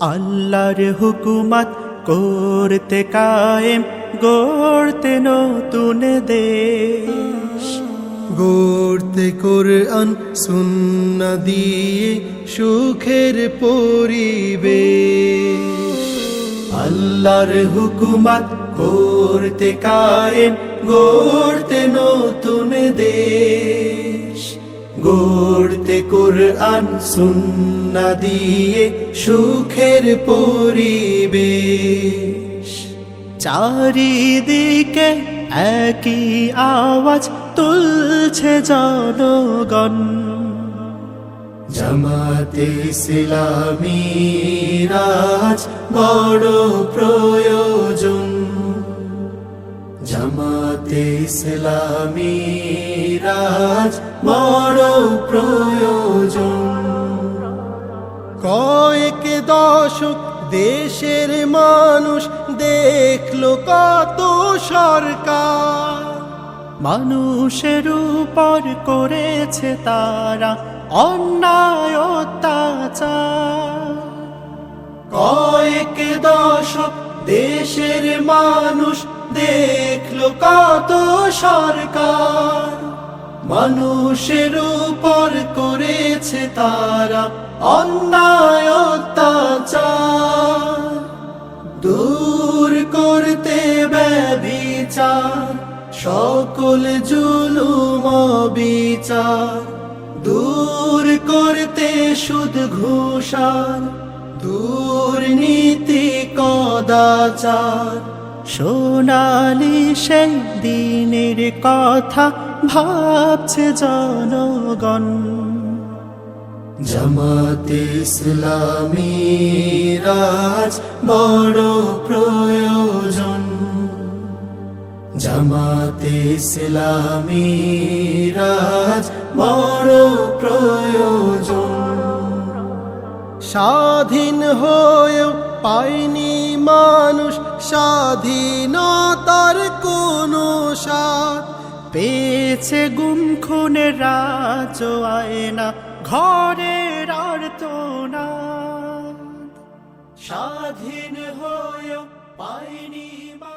আল্লাহর হুকুমত করতে কায়েম গড়তে নতুন দেশ। গড়তে কোরআন সুন্না দিয়ে সুখের পরিবেশ। আল্লাহর হুকুমত করতে কায়েম গড়তে নতুন দেশ। গড়তে কোরআন সুন্না দিয়ে সুখের পরিবেশ। চারিদিকে একই আওয়াজ তুলছে জনগণ। জামাতে ইসলামী রাজ বড় প্রয়োজন। জামাতে ইসলামী রাজ বড় প্রয়োজন কয়েক দশক দেশের মানুষ দেখল কত সরকার। মানুষের উপর করেছে তারা অন্যায় অত্যাচার। কয়েক দশক দেশের মানুষ দেখল কত সরকার। মানুষের উপর করেছে তারা অন্যায় অত্যাচার দূর করতে ব্যবিচার সকল জুলুম বিচার দূর করতে সুদ ঘুষার, দুর্নীতি কদাচার। সোনালি সেই দিনের কথা ভাবছে জনগণ। জামাতে রাজ বড় প্রয়োজন। জামাতে রাজ বড় প্রয়োজন। স্বাধীন হয়েও মানুষ স্বাধীনতার কোন সাত পেয়েছে গুম খুনে রাজ আয়না ঘরের না। স্বাধীন হয়েও পাইনি মা